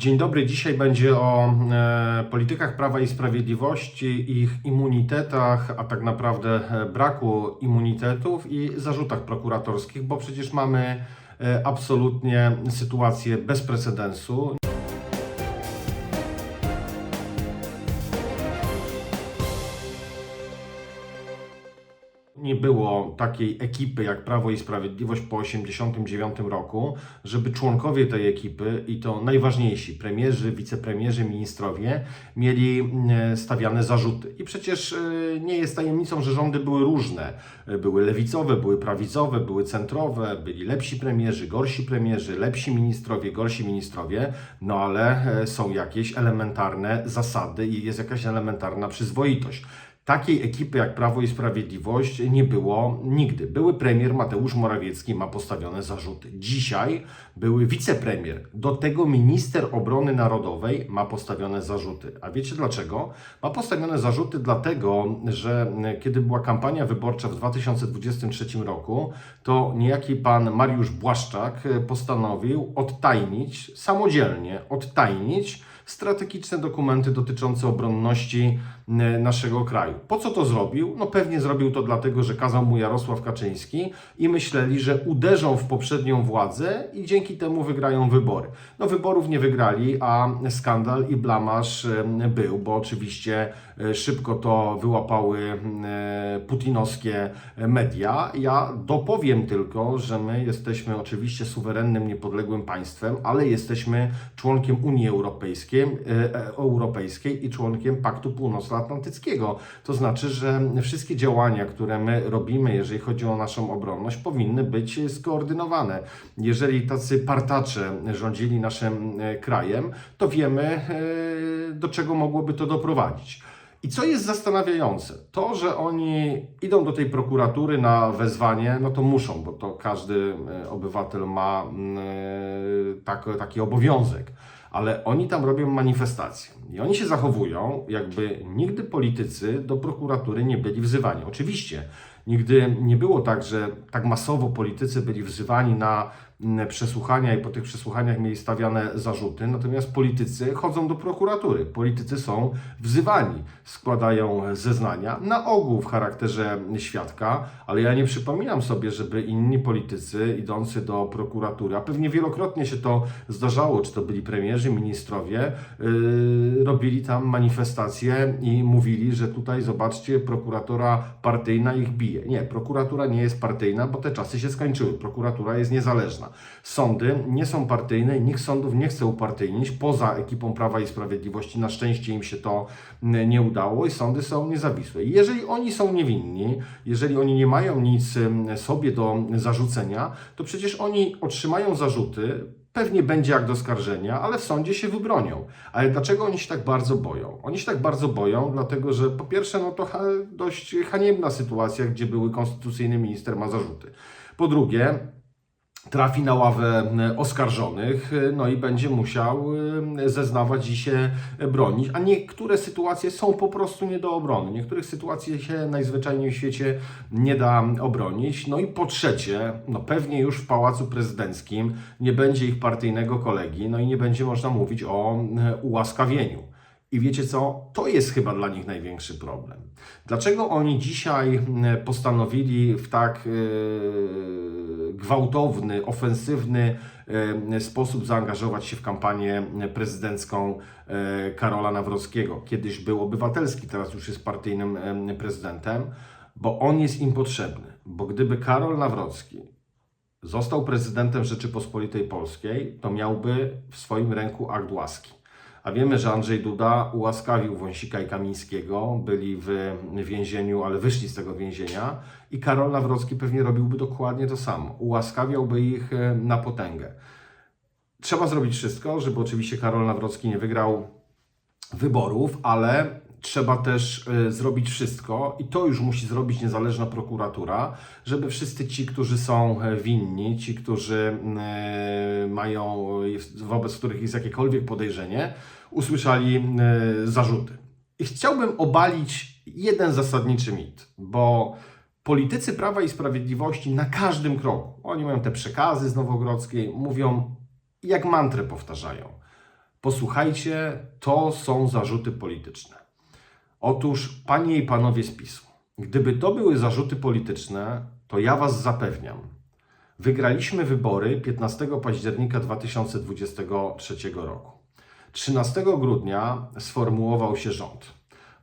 Dzień dobry. Dzisiaj będzie o e, politykach Prawa i Sprawiedliwości, ich immunitetach, a tak naprawdę e, braku immunitetów i zarzutach prokuratorskich, bo przecież mamy e, absolutnie sytuację bez precedensu. Nie było takiej ekipy jak Prawo i Sprawiedliwość po 1989 roku, żeby członkowie tej ekipy i to najważniejsi premierzy, wicepremierzy, ministrowie mieli e, stawiane zarzuty. I przecież e, nie jest tajemnicą, że rządy były różne. E, Były lewicowe, były prawicowe, były centrowe, byli lepsi premierzy, gorsi premierzy, lepsi ministrowie, gorsi ministrowie, no ale są jakieś elementarne zasady i jest jakaś elementarna przyzwoitość. Takiej ekipy jak Prawo i Sprawiedliwość nie było nigdy. Były premier Mateusz Morawiecki, ma postawione zarzuty. Dzisiaj były wicepremier, do tego minister obrony narodowej ma postawione zarzuty. A wiecie dlaczego? Ma postawione zarzuty dlatego, że kiedy była kampania wyborcza w 2023 roku, to niejaki pan Mariusz Błaszczak postanowił odtajnić, samodzielnie odtajnić strategiczne dokumenty dotyczące obronności e, naszego kraju. Po co to zrobił? No pewnie zrobił to dlatego, że kazał mu Jarosław Kaczyński i myśleli, że uderzą w poprzednią władzę i dzięki temu wygrają wybory. No wyborów nie wygrali, a skandal i blamaż e, był, bo oczywiście e, szybko to wyłapały putinowskie media. Ja dopowiem tylko, że my jesteśmy oczywiście suwerennym, niepodległym państwem, ale jesteśmy członkiem Unii Europejskiej, e, e, Europejskiej i członkiem Paktu Północnoatlantyckiego. To znaczy, że wszystkie działania, które my robimy, jeżeli chodzi o naszą obronność, powinny być skoordynowane. Jeżeli tacy partacze rządzili naszym e, krajem, to wiemy, do czego mogłoby to doprowadzić. I co jest zastanawiające? To, że oni idą do tej prokuratury na wezwanie, no to muszą, bo to każdy obywatel ma tak, taki obowiązek. Ale oni tam robią manifestacje i oni się zachowują, jakby nigdy politycy do prokuratury nie byli wzywani. Oczywiście, nigdy nie było tak, że tak masowo politycy byli wzywani na mm, przesłuchania i po tych przesłuchaniach mieli stawiane zarzuty, natomiast politycy chodzą do prokuratury. Politycy są wzywani, składają zeznania, na ogół w charakterze świadka, ale ja nie przypominam sobie, żeby inni politycy idący do prokuratury, a pewnie wielokrotnie się to zdarzało, czy to byli premierzy, ministrowie, yy, robili tam manifestacje i mówili, że tutaj zobaczcie, prokuratura partyjna ich bije. Nie, prokuratura nie jest partyjna, bo te czasy się skończyły. Prokuratura jest niezależna. Sądy nie są partyjne nikt sądów nie chce upartyjnić poza ekipą Prawa i Sprawiedliwości. Na szczęście im się to nie udało i sądy są niezawisłe. Jeżeli oni są niewinni, jeżeli oni nie mają nic sobie do zarzucenia, to przecież oni otrzymają zarzuty, Pewnie będzie jak do skarżenia, ale w sądzie się wybronią. Ale dlaczego oni się tak bardzo boją? Oni się tak bardzo boją, dlatego że po pierwsze, no to dość haniebna sytuacja, gdzie były konstytucyjny minister ma zarzuty. Po drugie, trafi na ławę e, oskarżonych, e, no i będzie musiał e, zeznawać i się bronić. A niektóre sytuacje są po prostu nie do obrony. Niektórych sytuacji się najzwyczajniej w świecie nie da obronić. No i po trzecie, no pewnie już w Pałacu Prezydenckim nie będzie ich partyjnego kolegi, no i nie będzie można mówić o e, ułaskawieniu. I wiecie co? To jest chyba dla nich największy problem. Dlaczego oni dzisiaj postanowili w tak e, gwałtowny, ofensywny e, sposób zaangażować się w kampanię prezydencką e, Karola Nawrockiego? Kiedyś był obywatelski, teraz już jest partyjnym prezydentem, bo on jest im potrzebny. Bo gdyby Karol Nawrocki został prezydentem Rzeczypospolitej Polskiej, to miałby w swoim ręku akt łaski. A wiemy, że Andrzej Duda ułaskawił Wąsika i Kamińskiego, byli w więzieniu, ale wyszli z tego więzienia i Karol Nawrocki pewnie robiłby dokładnie to samo. Ułaskawiałby ich e, na potęgę. Trzeba zrobić wszystko, żeby oczywiście Karol Nawrocki nie wygrał wyborów, ale trzeba też e, zrobić wszystko i to już musi zrobić niezależna prokuratura, żeby wszyscy ci, którzy są e, winni, ci, którzy e, mają, wobec których jest jakiekolwiek podejrzenie, usłyszali e, zarzuty. I chciałbym obalić jeden zasadniczy mit, bo politycy Prawa i Sprawiedliwości na każdym kroku, oni mają te przekazy z Nowogrodzkiej, mówią jak mantrę powtarzają. Posłuchajcie, to są zarzuty polityczne. Otóż, panie i panowie z PiSu, gdyby to były zarzuty polityczne, to ja was zapewniam, wygraliśmy wybory 15 października 2023 roku. 13 grudnia sformułował się rząd.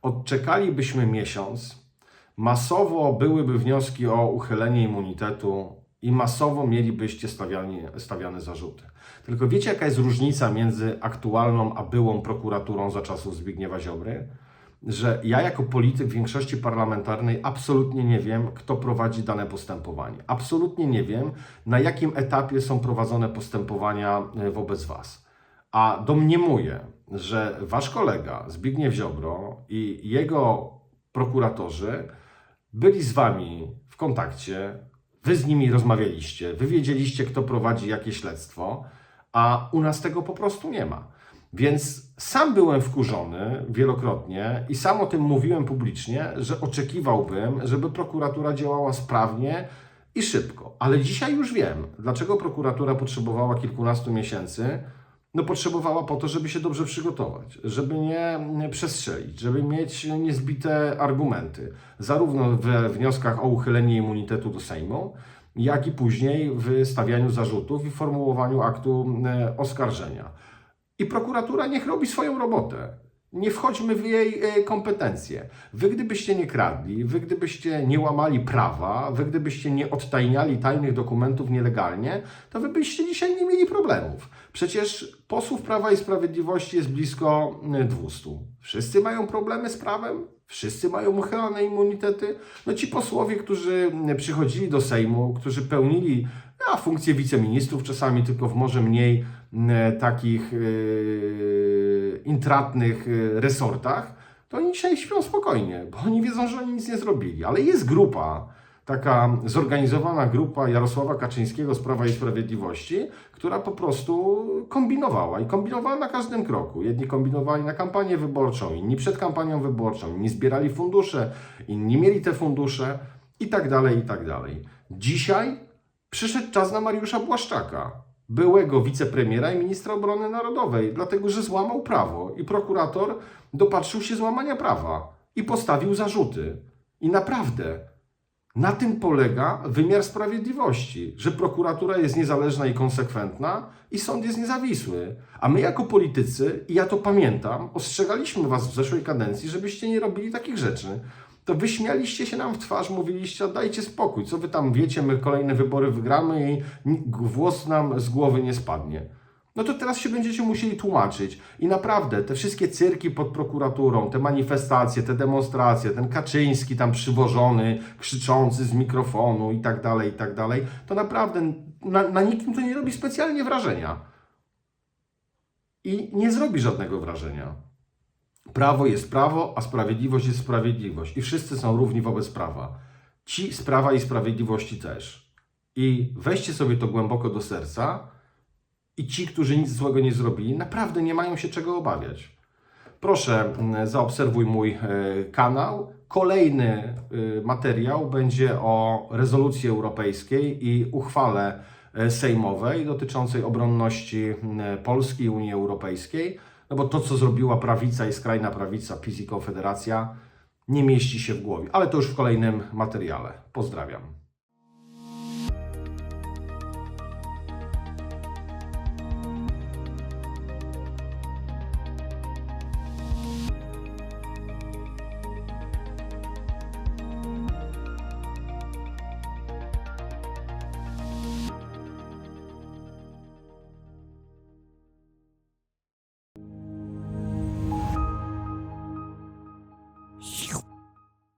Odczekalibyśmy miesiąc, masowo byłyby wnioski o uchylenie immunitetu i masowo mielibyście stawianie, stawiane zarzuty. Tylko wiecie, jaka jest różnica między aktualną a byłą prokuraturą za czasów Zbigniewa Ziobry? Że ja jako polityk większości parlamentarnej absolutnie nie wiem, kto prowadzi dane postępowanie. Absolutnie nie wiem, na jakim etapie są prowadzone postępowania e, wobec Was. A domniemuję, że Wasz kolega Zbigniew Ziobro i jego prokuratorzy byli z Wami w kontakcie, Wy z nimi rozmawialiście, Wy wiedzieliście, kto prowadzi jakie śledztwo, a u nas tego po prostu nie ma. Więc sam byłem wkurzony wielokrotnie i sam o tym mówiłem publicznie, że oczekiwałbym, żeby prokuratura działała sprawnie i szybko. Ale dzisiaj już wiem, dlaczego prokuratura potrzebowała kilkunastu miesięcy. No potrzebowała po to, żeby się dobrze przygotować, żeby nie przestrzelić, żeby mieć niezbite argumenty, zarówno we wnioskach o uchylenie immunitetu do Sejmu, jak i później w stawianiu zarzutów i formułowaniu aktu e, oskarżenia. I prokuratura niech robi swoją robotę. Nie wchodźmy w jej e, kompetencje. Wy gdybyście nie kradli, wy gdybyście nie łamali prawa, wy gdybyście nie odtajniali tajnych dokumentów nielegalnie, to wy byście dzisiaj nie mieli problemów. Przecież posłów Prawa i Sprawiedliwości jest blisko e, 200. Wszyscy mają problemy z prawem? Wszyscy mają uchylane immunitety? No ci posłowie, którzy e, przychodzili do Sejmu, którzy pełnili a funkcje wiceministrów czasami tylko w może mniej e, takich e, intratnych e, resortach, to oni dzisiaj śpią spokojnie, bo oni wiedzą, że oni nic nie zrobili. Ale jest grupa, taka zorganizowana grupa Jarosława Kaczyńskiego z Prawa i Sprawiedliwości, która po prostu kombinowała i kombinowała na każdym kroku. Jedni kombinowali na kampanię wyborczą, inni przed kampanią wyborczą, inni zbierali fundusze, inni mieli te fundusze i tak dalej, i tak dalej. Dzisiaj Przyszedł czas na Mariusza Błaszczaka, byłego wicepremiera i ministra obrony narodowej, dlatego że złamał prawo i prokurator dopatrzył się złamania prawa i postawił zarzuty. I naprawdę na tym polega wymiar sprawiedliwości, że prokuratura jest niezależna i konsekwentna i sąd jest niezawisły. A my jako politycy, i ja to pamiętam, ostrzegaliśmy was w zeszłej kadencji, żebyście nie robili takich rzeczy to wyśmialiście się nam w twarz, mówiliście, dajcie spokój, co wy tam wiecie, my kolejne wybory wygramy i włos nam z głowy nie spadnie. No to teraz się będziecie musieli tłumaczyć. I naprawdę, te wszystkie cyrki pod prokuraturą, te manifestacje, te demonstracje, ten Kaczyński tam przywożony, krzyczący z mikrofonu i tak dalej, i tak dalej, to naprawdę na, na nikim to nie robi specjalnie wrażenia. I nie zrobi żadnego wrażenia. Prawo jest prawo, a sprawiedliwość jest sprawiedliwość. I wszyscy są równi wobec prawa. Ci z prawa i sprawiedliwości też. I weźcie sobie to głęboko do serca. I ci, którzy nic złego nie zrobili, naprawdę nie mają się czego obawiać. Proszę, mm, zaobserwuj mój e, kanał. Kolejny y, materiał będzie o rezolucji europejskiej i uchwale e, sejmowej dotyczącej obronności Polski i Unii Europejskiej. No bo to, co zrobiła prawica i skrajna prawica, PiS i Konfederacja, nie mieści się w głowie. Ale to już w kolejnym materiale. Pozdrawiam.